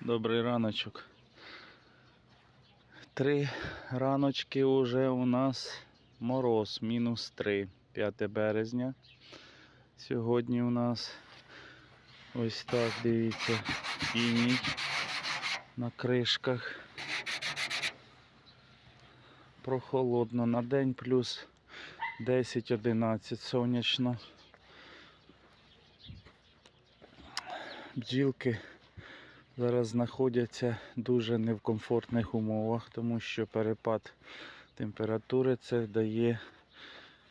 Добрий раночок. Три раночки уже у нас мороз, мінус 3, 5 березня. Сьогодні у нас ось так, дивіться, іній на кришках. Прохолодно на день плюс 10-11 сонячно. Бджілки зараз знаходяться дуже не в комфортних умовах, тому що перепад температури це дає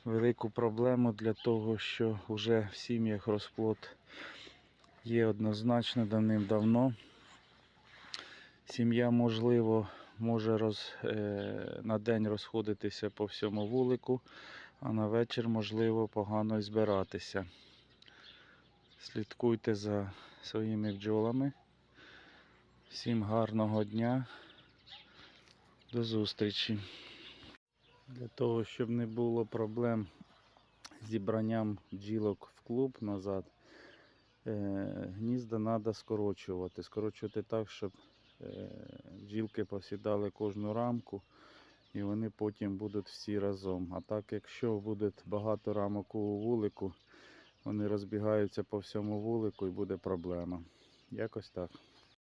велику проблему для того, що вже в сім'ях розплод є однозначно давним-давно. Сім'я, можливо, може роз, е, на день розходитися по всьому вулику, а на вечір, можливо, погано збиратися. Слідкуйте за своїми бджолами. Всім гарного дня. До зустрічі. Для того, щоб не було проблем з зібранням бджілок в клуб назад, е, гнізда треба скорочувати. Скорочувати так, щоб е, бджілки посідали кожну рамку і вони потім будуть всі разом. А так, якщо буде багато рамок у вулику, вони розбігаються по всьому вулику і буде проблема. Якось так.